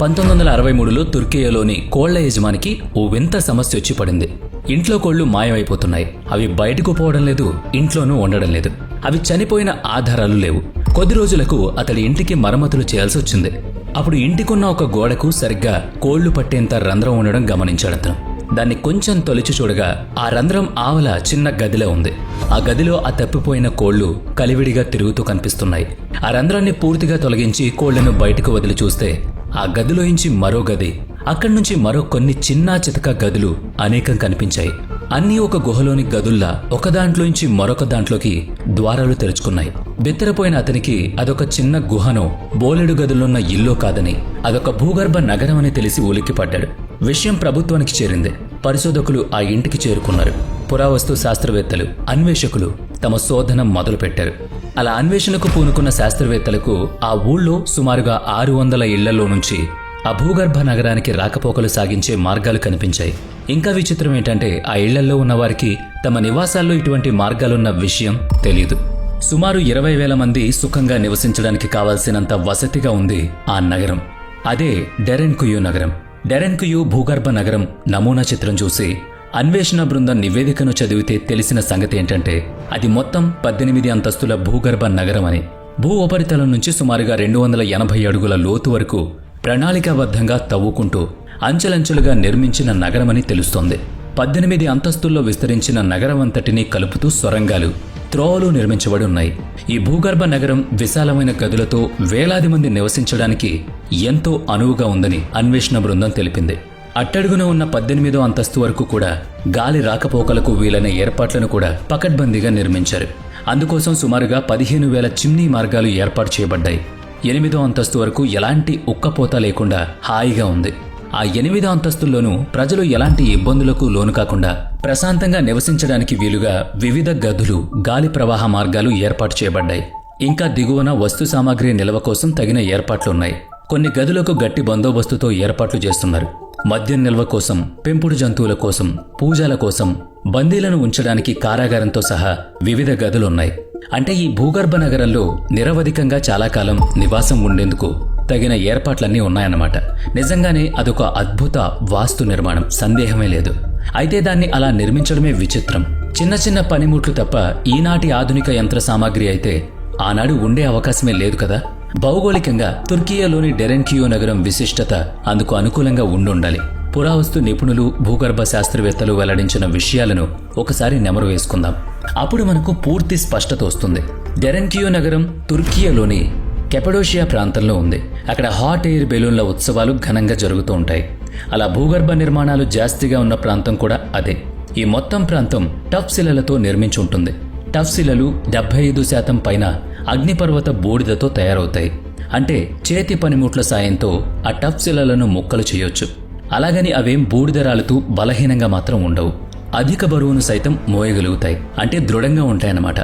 పంతొమ్మిది వందల అరవై మూడులో తుర్కియాలోని కోళ్ళ యజమానికి ఓ వింత సమస్య వచ్చి పడింది. ఇంట్లో కోళ్ళు మాయమైపోతున్నాయి. అవి బయటకు పోవడం లేదు ఇంట్లోనూ ఉండడం లేదు. అవి చనిపోయిన ఆధారాలు లేవు. కొద్ది రోజులకు అతడి ఇంటికి మరమ్మతులు చేయాల్సి వచ్చింది అప్పుడు ఇంటికున్న ఒక గోడకు సరిగ్గా కోళ్ళు పట్టేంత రంధ్రం ఉండడం గమనించాడు అతను. దాన్ని కొంచెం తొలిచి చూడగా ఆ రంధ్రం ఆవల చిన్న గదిలో ఉంది. ఆ గదిలో ఆ తప్పిపోయిన కోళ్ళు కలివిడిగా తిరుగుతూ కనిపిస్తున్నాయి. ఆ రంధ్రాన్ని పూర్తిగా తొలగించి కోళ్ళను బయటకు వదిలి చూస్తే ఆ గదిలోంచి మరో గది అక్కడి నుంచి మరో కొన్ని చిన్నా చితక గదులు అనేకం కనిపించాయి. అన్నీ ఒక గుహలోని గదుల్లా ఒక దాంట్లోంచి మరొక దాంట్లోకి ద్వారాలు తెరుచుకున్నాయి. బిత్తరపోయిన అతనికి అదొక చిన్న గుహనో బోలెడు గదులున్న ఇల్లో కాదని అదొక భూగర్భ నగరం అని తెలిసి ఉలిక్కిపడ్డాడు. విషయం ప్రభుత్వానికి చేరింది. పరిశోధకులు ఆ ఇంటికి చేరుకున్నారు. పురావస్తు శాస్త్రవేత్తలు అన్వేషకులు తమ శోధన మొదలుపెట్టారు. అలా అన్వేషణకు పూనుకున్న శాస్త్రవేత్తలకు ఆ ఊళ్ళో సుమారుగా ఆరు వందల ఇళ్ళలో నుంచి ఆ భూగర్భ నగరానికి రాకపోకలు సాగించే మార్గాలు కనిపించాయి. ఇంకా విచిత్రం ఏంటంటే ఆ ఇళ్ళల్లో ఉన్నవారికి తమ నివాసాల్లో ఇటువంటి మార్గాలున్న విషయం తెలియదు సుమారు ఇరవై వేల మంది సుఖంగా నివసించడానికి కావాల్సినంత వసతిగా ఉంది ఆ నగరం. అదే డెరెన్కుయు నగరం. డెరెన్కుయు భూగర్భ నగరం నమూనా చిత్రం చూసి అన్వేషణ బృందం నివేదికను చదివితే తెలిసిన సంగతి ఏంటంటే అది మొత్తం పద్దెనిమిది అంతస్తుల భూగర్భ నగరం అని. భూ ఉపరితలం నుంచి సుమారుగా రెండు వందల ఎనభై అడుగుల లోతు వరకు ప్రణాళికాబద్ధంగా తవ్వుకుంటూ అంచెలంచెలుగా నిర్మించిన నగరమని తెలుస్తోంది. పద్దెనిమిది అంతస్తుల్లో విస్తరించిన నగరమంతటినీ కలుపుతూ సొరంగాలు త్రోవలు నిర్మించబడి ఉన్నాయి. ఈ భూగర్భ నగరం విశాలమైన గదులతో వేలాది మంది నివసించడానికి ఎంతో అనువుగా ఉందని అన్వేషణ బృందం తెలిపింది. అట్టడుగున ఉన్న పద్దెనిమిదో అంతస్తు వరకు కూడా గాలి రాకపోకలకు వీలైన ఏర్పాట్లను కూడా పకడ్బందీగా నిర్మించారు. అందుకోసం సుమారుగా పదిహేను వేల చిమ్నీ మార్గాలు ఏర్పాటు చేయబడ్డాయి. ఎనిమిదో అంతస్తు వరకు ఎలాంటి ఉక్కపోత లేకుండా హాయిగా ఉంది. ఆ ఎనిమిదో అంతస్తుల్లోనూ ప్రజలు ఎలాంటి ఇబ్బందులకు లోను కాకుండా ప్రశాంతంగా నివసించడానికి వీలుగా వివిధ గదులు గాలి ప్రవాహ మార్గాలు ఏర్పాటు చేయబడ్డాయి. ఇంకా దిగువన వస్తు సామాగ్రి నిల్వ కోసం తగిన ఏర్పాట్లున్నాయి. కొన్ని గదులకు గట్టి బందోబస్తుతో ఏర్పాట్లు చేస్తున్నారు. మద్యం నిల్వ కోసం పెంపుడు జంతువుల కోసం పూజల కోసం బందీలను ఉంచడానికి కారాగారంతో సహా వివిధ గదులున్నాయి. అంటే ఈ భూగర్భ నగరంలో నిరవధికంగా చాలా కాలం నివాసం ఉండేందుకు తగిన ఏర్పాట్లన్నీ ఉన్నాయన్నమాట. నిజంగానే అదొక అద్భుత వాస్తు నిర్మాణం సందేహమే లేదు. అయితే దాన్ని అలా నిర్మించడమే విచిత్రం. చిన్న చిన్న పనిముట్లు తప్ప ఈనాటి ఆధునిక యంత్ర సామాగ్రి అయితే ఆనాడు ఉండే అవకాశమే లేదు కదా? భౌగోళికంగా తుర్కియాలోని డెరెన్కియో నగరం విశిష్టత అందుకు అనుకూలంగా ఉండుండాలి. పురావస్తు నిపుణులు భూగర్భ శాస్త్రవేత్తలు వెల్లడించిన విషయాలను ఒకసారి నెమరు వేసుకుందాం. అప్పుడు మనకు పూర్తి స్పష్టత వస్తుంది. డెరెన్కియో నగరం తుర్కియాలోని కెపడోషియా ప్రాంతంలో ఉంది. అక్కడ హాట్ ఎయిర్ బెలూన్ల ఉత్సవాలు ఘనంగా జరుగుతూ ఉంటాయి. అలా భూగర్భ నిర్మాణాలు జాస్తిగా ఉన్న ప్రాంతం కూడా అదే. ఈ మొత్తం ప్రాంతం టఫ్ శిలలతో నిర్మించి ఉంటుంది టఫ్ శిలలు డెబ్బై ఐదు శాతం పైన అగ్నిపర్వత బూడిదతో తయారవుతాయి. అంటే చేతి పనిముట్ల సాయంతో ఆ టఫ్ శిలలను ముక్కలు చేయొచ్చు. అలాగని అవేం బూడిద రాలుతూ బలహీనంగా మాత్రం ఉండవు. అధిక బరువును సైతం మోయగలుగుతాయి. అంటే దృఢంగా ఉంటాయన్నమాట.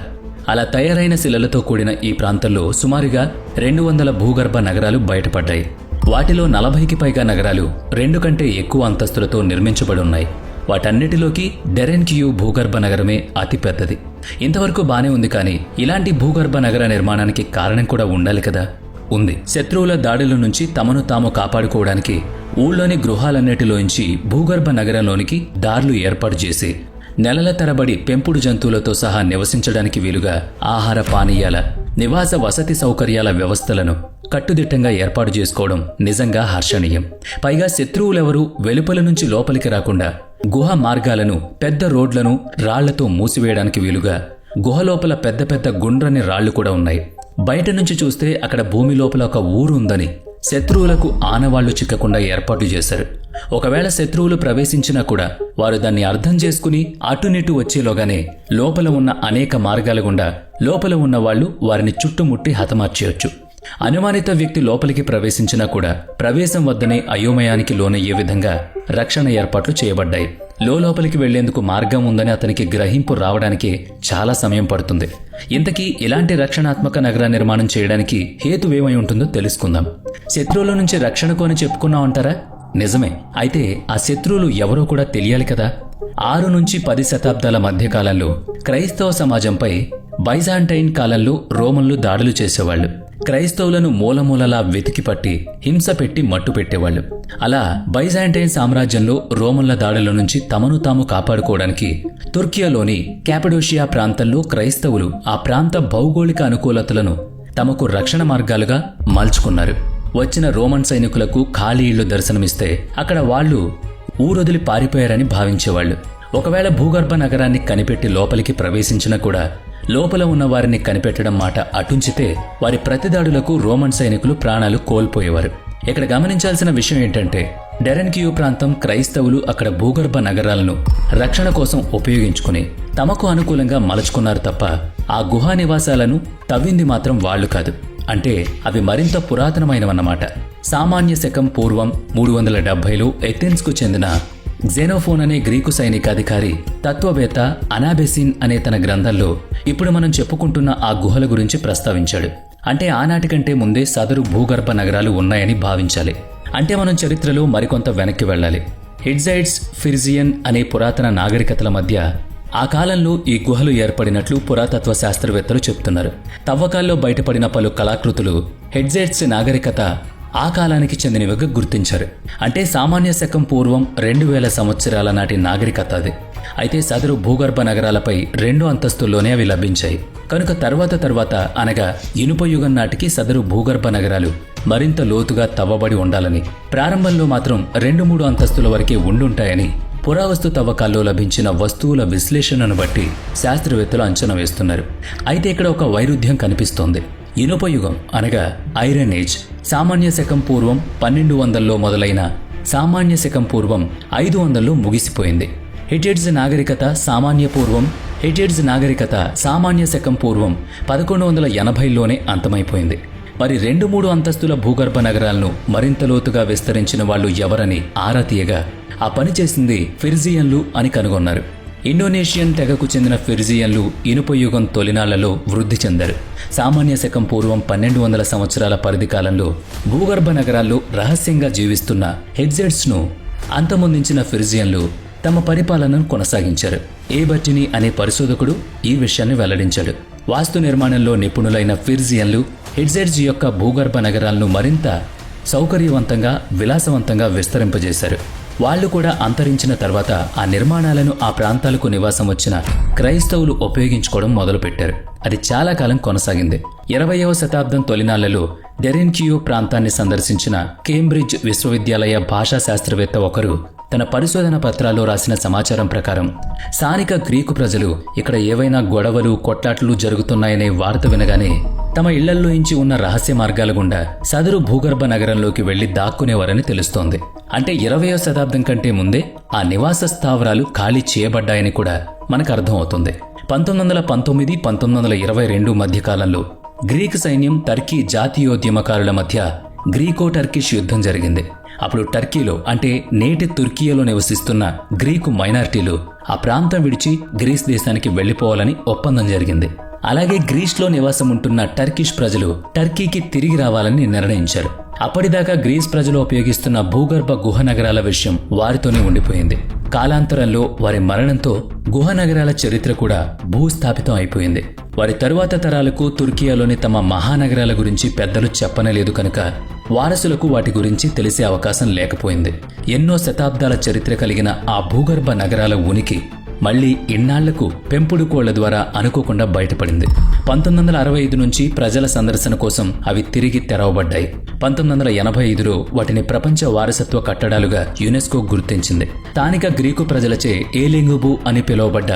అలా తయారైన శిలలతో కూడిన ఈ ప్రాంతంలో సుమారుగా రెండు వందల భూగర్భ నగరాలు బయటపడ్డాయి. వాటిలో నలభైకి పైగా నగరాలు రెండు కంటే ఎక్కువ అంతస్తులతో నిర్మించబడి ఉన్నాయి. వాటన్నిటిలోకి డెరెన్కియూ భూగర్భ నగరమే అతిపెద్దది ఇంతవరకు బానే ఉంది కానీ ఇలాంటి భూగర్భ నగర నిర్మాణానికి కారణం కూడా ఉండాలి కదా. ఉంది. శత్రువుల దాడుల నుంచి తమను తాము కాపాడుకోవడానికి ఊళ్ళోని గృహాలన్నిటిలోంచి భూగర్భ నగరంలోనికి దారులు ఏర్పాటు చేసి నెలల తరబడి పెంపుడు జంతువులతో సహా నివసించడానికి వీలుగా ఆహార పానీయాల నివాస వసతి సౌకర్యాల వ్యవస్థలను కట్టుదిట్టంగా ఏర్పాటు చేసుకోవడం నిజంగా హర్షణీయం. పైగా శత్రువులెవరూ వెలుపల నుంచి లోపలికి రాకుండా గుహ మార్గాలను పెద్ద రోడ్లను రాళ్ళతో మూసివేయడానికి వీలుగా. గుహలోపల పెద్ద పెద్ద గుండ్రని రాళ్ళు కూడా ఉన్నాయి. బయట నుంచి చూస్తే అక్కడ భూమి లోపల ఒక ఊరు ఉందని శత్రువులకు ఆనవాళ్ళు చిక్కకుండా ఏర్పాటు చేశారు. ఒకవేళ శత్రువులు ప్రవేశించినా కూడా వారు దాన్ని అర్థం చేసుకుని అటునిటు వచ్చేలోగానే లోపల ఉన్న అనేక మార్గాల గుండా లోపల ఉన్న వాళ్ళు వారిని చుట్టుముట్టి హతమార్చేయొచ్చు. అనుమానిత వ్యక్తి లోపలికి ప్రవేశించినా కూడా ప్రవేశం వద్దనే అయోమయానికి లోనయ్యే విధంగా రక్షణ ఏర్పాట్లు చేయబడ్డాయి. లోపలికి వెళ్ళేందుకు మార్గం ఉందని అతనికి గ్రహింపు రావడానికి చాలా సమయం పడుతుంది. ఇంతకీ ఇలాంటి రక్షణాత్మక నగర నిర్మాణం చేయడానికి హేతువేమై ఉంటుందో తెలుసుకుందాం. శత్రువుల నుంచి రక్షణకు అని చెప్పుకున్నాం అంటారా? నిజమే. అయితే ఆ శత్రువులు ఎవరో కూడా తెలియాలి కదా. ఆరు నుంచి పది శతాబ్దాల మధ్యకాలంలో క్రైస్తవ సమాజంపై బైజాంటైన్ కాలంలో రోమన్లు దాడులు చేసేవాళ్ళు క్రైస్తవులను మూలమూలలా వెతికిపట్టి హింస పెట్టి మట్టు పెట్టేవాళ్ళు. అలా బైజాంటైన్ సామ్రాజ్యంలో రోమన్ల దాడుల నుంచి తమను తాము కాపాడుకోవడానికి తుర్కియాలోని క్యాపడోషియా ప్రాంతంలో క్రైస్తవులు ఆ ప్రాంత భౌగోళిక అనుకూలతలను తమకు రక్షణ మార్గాలుగా మలుచుకున్నారు. వచ్చిన రోమన్ సైనికులకు ఖాళీ ఇళ్ళు దర్శనమిస్తే అక్కడ వాళ్ళు ఊరొదిలి పారిపోయారని భావించేవాళ్ళు. ఒకవేళ భూగర్భ నగరాన్ని కనిపెట్టి లోపలికి ప్రవేశించినా కూడా లోపల ఉన్న వారిని కనిపెట్టడం మాట అటుంచితే వారి ప్రతిదాడులకు రోమన్ సైనికులు ప్రాణాలు కోల్పోయేవారు. ఇక్కడ గమనించాల్సిన విషయం ఏంటంటే డెరెన్కియూ ప్రాంతం క్రైస్తవులు అక్కడ భూగర్భ నగరాలను రక్షణ కోసం ఉపయోగించుకుని తమకు అనుకూలంగా మలుచుకున్నారు తప్ప ఆ గుహా నివాసాలను తవ్వింది మాత్రం వాళ్ళు కాదు. అంటే అవి మరింత పురాతనమైనవన్నమాట. సామాన్య శకం పూర్వం మూడు వందల డెబ్బైలో ఎథెన్స్కు చెందిన జెనోఫోన్ అనే గ్రీకు సైనికాధికారి తత్వవేత్త అనాబెసిన్ అనే తన గ్రంథంలో ఇప్పుడు మనం చెప్పుకుంటున్న ఆ గుహల గురించి ప్రస్తావించాడు. అంటే ఆనాటి కంటే ముందే సదరు భూగర్భ నగరాలు ఉన్నాయని భావించాలి. అంటే మనం చరిత్రలో మరికొంత వెనక్కి వెళ్ళాలి. హిడ్జైడ్స్ ఫిర్జియన్ అనే పురాతన నాగరికతల మధ్య ఆ కాలంలో ఈ గుహలు ఏర్పడినట్లు పురాతత్వ శాస్త్రవేత్తలు చెప్తున్నారు. తవ్వకాల్లో బయటపడిన పలు కళాకృతులు హెడ్జైట్స్ నాగరికత ఆ కాలానికి చెందినవిగా గుర్తించారు. అంటే సామాన్య శకం పూర్వం రెండు వేల సంవత్సరాల నాటి నాగరికత అది. అయితే సదరు భూగర్భ నగరాలపై రెండు అంతస్తుల్లోనే అవి లభించాయి. కనుక తర్వాత తర్వాత అనగా ఇనుప యుగం నాటికి సదరు భూగర్భ నగరాలు మరింత లోతుగా తవ్వబడి ఉండాలని ప్రారంభంలో మాత్రం రెండు మూడు అంతస్తుల వరకే ఉండుంటాయని పురావస్తు తవ్వకాల్లో లభించిన వస్తువుల విశ్లేషణను బట్టి శాస్త్రవేత్తలు అంచనా వేస్తున్నారు. అయితే ఇక్కడ ఒక వైరుధ్యం కనిపిస్తోంది. ఇనుపయుగం అనగా ఐరన్ ఏజ్. సామాన్య శకం పూర్వం పన్నెండు వందల్లో మొదలైన సామాన్య శకం పూర్వం ఐదు వందల్లో ముగిసిపోయింది. హెటెడ్స్ నాగరికత సామాన్య పూర్వం హెటెడ్స్ నాగరికత సామాన్య శకం పూర్వం పదకొండు వందల ఎనభైలోనే అంతమైపోయింది. మరి రెండు మూడు అంతస్తుల భూగర్భ నగరాలను మరింత లోతుగా విస్తరించిన వాళ్ళు ఎవరని ఆరా తీయగా ఆ పని చేసింది ఫిర్జియన్లు అని కనుగొన్నారు. ఇండోనేషియన్ తెగకు చెందిన ఫిర్జియన్లు ఇనుప యుగం తొలినాళ్ళలో వృద్ధి చెందారు. సామాన్య శకం పూర్వం పన్నెండు వందల సంవత్సరాల పరిధి కాలంలో భూగర్భ నగరాల్లో రహస్యంగా జీవిస్తున్న హెడ్జెట్స్ను అంతమొందించిన ఫిర్జియన్లు తమ పరిపాలనను కొనసాగించారు. ఏబర్టిని అనే పరిశోధకుడు ఈ విషయాన్ని వెల్లడించాడు. వాస్తు నిర్మాణంలో నిపుణులైన ఫిర్జియన్లు హెడ్జెట్స్ యొక్క భూగర్భ నగరాలను మరింత సౌకర్యవంతంగా విలాసవంతంగా విస్తరింపజేశారు. వాళ్ళు కూడా అంతరించిన తర్వాత ఆ నిర్మాణాలను ఆ ప్రాంతాలకు నివాసం వచ్చిన క్రైస్తవులు ఉపయోగించుకోవడం మొదలుపెట్టారు. అది చాలా కాలం కొనసాగింది. ఇరవయవ శతాబ్దం తొలినాళ్ళలో డెరెన్కియో ప్రాంతాన్ని సందర్శించిన కేంబ్రిడ్జ్ విశ్వవిద్యాలయ భాషా శాస్త్రవేత్త ఒకరు తన పరిశోధన పత్రాల్లో రాసిన సమాచారం ప్రకారం స్థానిక గ్రీకు ప్రజలు ఇక్కడ ఏవైనా గొడవలు కొట్లాట్లు జరుగుతున్నాయనే వార్త వినగానే తమ ఇళ్ళల్లోంచి ఉన్న రహస్య మార్గాల గుండా సదరు భూగర్భ నగరంలోకి వెళ్ళి దాక్కునేవారని తెలుస్తోంది. అంటే ఇరవయో శతాబ్దం కంటే ముందే ఆ నివాస స్థావరాలు ఖాళీ చేయబడ్డాయని కూడా మనకు అర్థమవుతుంది. పంతొమ్మిది వందల పంతొమ్మిది పంతొమ్మిది వందల ఇరవై రెండు మధ్యకాలంలో గ్రీక్ సైన్యం టర్కీ జాతీయోద్యమకారుల మధ్య గ్రీకో టర్కిష్ యుద్ధం జరిగింది. అప్పుడు టర్కీలో అంటే నేటి తుర్కీయలో నివసిస్తున్న గ్రీకు మైనారిటీలు ఆ ప్రాంతం విడిచి గ్రీస్ దేశానికి వెళ్ళిపోవాలని ఒప్పందం జరిగింది. అలాగే గ్రీస్లో నివాసం ఉంటున్న టర్కిష్ ప్రజలు టర్కీకి తిరిగి రావాలని నిర్ణయించారు. అప్పటిదాకా గ్రీస్ ప్రజలు ఉపయోగిస్తున్న భూగర్భ గుహ నగరాల విషయం వారితోనే ఉండిపోయింది. కాలాంతరంలో వారి మరణంతో గుహ నగరాల చరిత్ర కూడా భూస్థాపితం అయిపోయింది. వారి తరువాత తరాలకు తుర్కియాలోని తమ మహానగరాల గురించి పెద్దలు చెప్పనలేదు కనుక వారసులకు వాటి గురించి తెలిసే అవకాశం లేకపోయింది. ఎన్నో శతాబ్దాల చరిత్ర కలిగిన ఆ భూగర్భ నగరాల ఉనికి మళ్ళీ ఇన్నాళ్ళకు పెంపుడు కోళ్ళ ద్వారా అనుకోకుండా బయటపడింది. పంతొమ్మిది వందల అరవై ఐదు నుంచి ప్రజల సందర్శన కోసం అవి తిరిగి తెరవబడ్డాయి. పంతొమ్మిది వందల ఎనభై ఐదులో వాటిని ప్రపంచ వారసత్వ కట్టడాలుగా యునెస్కో గుర్తించింది. స్థానిక గ్రీకు ప్రజలచే ఏలింగుబు అని పిలువబడ్డ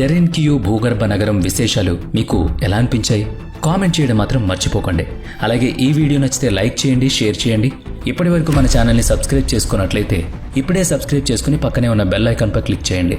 డెరెన్కియు భూగర్భ నగరం విశేషాలు మీకు ఎలా అనిపించాయి? కామెంట్ చేయడం మాత్రం మర్చిపోకండి. అలాగే ఈ వీడియో నచ్చితే లైక్ చేయండి షేర్ చేయండి. ఇప్పటి వరకు మన ఛానల్ని సబ్స్క్రైబ్ చేసుకున్నట్లయితే ఇప్పుడే సబ్స్క్రైబ్ చేసుకుని పక్కనే ఉన్న బెల్ ఐకాన్పై క్లిక్ చేయండి.